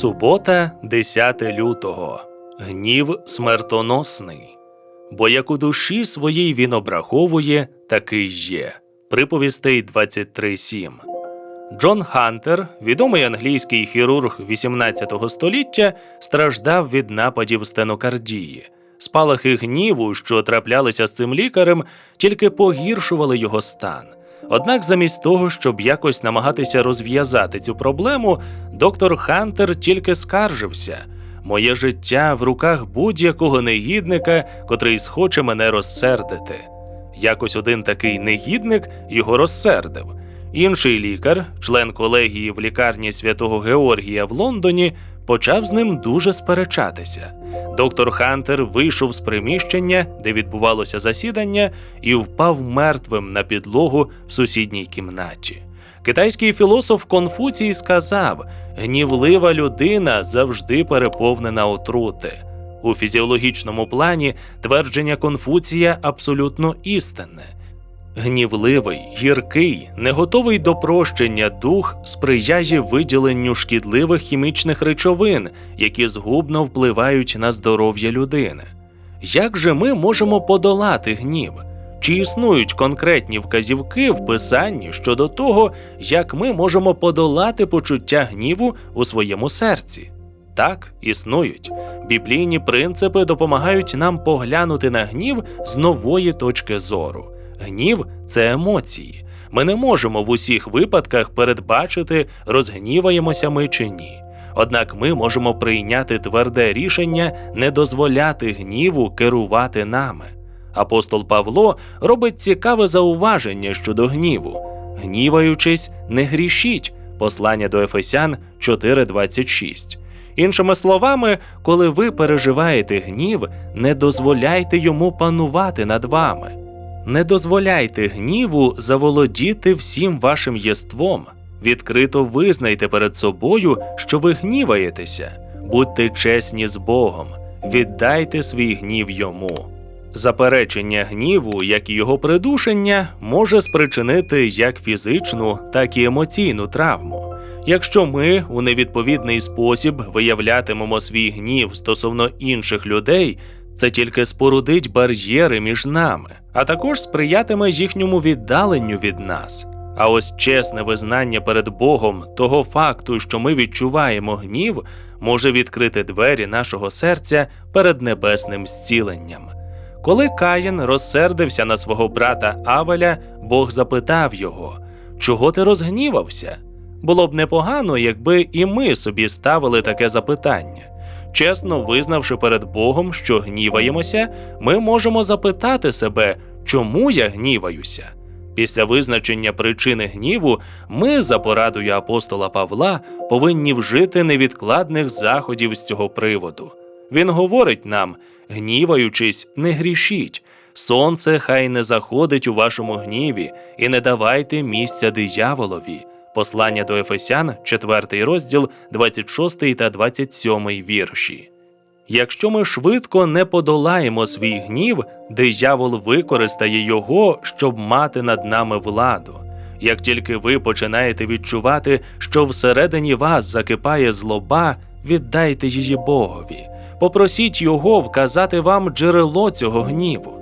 Субота, 10 лютого. Гнів смертоносний. Бо як у душі своїй він обраховує, такий є. Приповістей 23.7. Джон Хантер, відомий англійський хірург 18 століття, страждав від нападів стенокардії. Спалахи гніву, що траплялися з цим лікарем, тільки погіршували його стан. Однак, замість того, щоб якось намагатися розв'язати цю проблему, доктор Хантер тільки скаржився. Моє життя в руках будь-якого негідника, котрий схоче мене розсердити. Якось один такий негідник його розсердив. Інший лікар, член колегії в лікарні святого Георгія в Лондоні, почав з ним дуже сперечатися. Доктор Хантер вийшов з приміщення, де відбувалося засідання, і впав мертвим на підлогу в сусідній кімнаті. Китайський філософ Конфуцій сказав: гнівлива людина завжди переповнена отрути. У фізіологічному плані твердження Конфуція абсолютно істинне. Гнівливий, гіркий, не готовий до прощення дух сприяє виділенню шкідливих хімічних речовин, які згубно впливають на здоров'я людини. Як же ми можемо подолати гнів? Чи існують конкретні вказівки в писанні щодо того, як ми можемо подолати почуття гніву у своєму серці? Так, існують. Біблійні принципи допомагають нам поглянути на гнів з нової точки зору. Гнів це емоції. Ми не можемо в усіх випадках передбачити, розгніваємося ми чи ні. Однак ми можемо прийняти тверде рішення не дозволяти гніву керувати нами. Апостол Павло робить цікаве зауваження щодо гніву. Гніваючись, не грішіть. Послання до Ефесян 4.26. Іншими словами, коли ви переживаєте гнів, не дозволяйте йому панувати над вами. Не дозволяйте гніву заволодіти всім вашим єством. Відкрито визнайте перед собою, що ви гніваєтеся. Будьте чесні з Богом, віддайте свій гнів йому. Заперечення гніву, як і його придушення, може спричинити як фізичну, так і емоційну травму. Якщо ми у невідповідний спосіб виявлятимемо свій гнів стосовно інших людей, це тільки спорудить бар'єри між нами, а також сприятиме їхньому віддаленню від нас. А ось чесне визнання перед Богом того факту, що ми відчуваємо гнів, може відкрити двері нашого серця перед небесним зціленням. Коли Каїн розсердився на свого брата Авеля, Бог запитав його: Чого ти розгнівався? Було б непогано, якби і ми собі ставили таке запитання. Чесно визнавши перед Богом, що гніваємося, ми можемо запитати себе, чому я гніваюся. Після визначення причини гніву ми, за порадою апостола Павла, повинні вжити невідкладних заходів з цього приводу. Він говорить нам: гніваючись, не грішіть, сонце хай не заходить у вашому гніві, і не давайте місця дияволові. Послання до Ефесян, 4 розділ, 26 та 27 вірші. Якщо ми швидко не подолаємо свій гнів, диявол використає його, щоб мати над нами владу. Як тільки ви починаєте відчувати, що всередині вас закипає злоба, віддайте її Богові. Попросіть його вказати вам джерело цього гніву.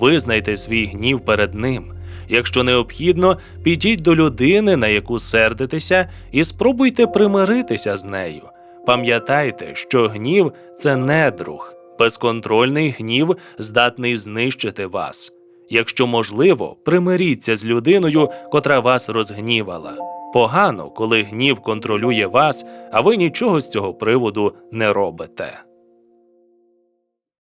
Визнайте свій гнів перед ним. Якщо необхідно, підіть до людини, на яку сердитеся, і спробуйте примиритися з нею. Пам'ятайте, що гнів це недруг, безконтрольний гнів здатний знищити вас. Якщо можливо, примиріться з людиною, котра вас розгнівала. Погано, коли гнів контролює вас, а ви нічого з цього приводу не робите.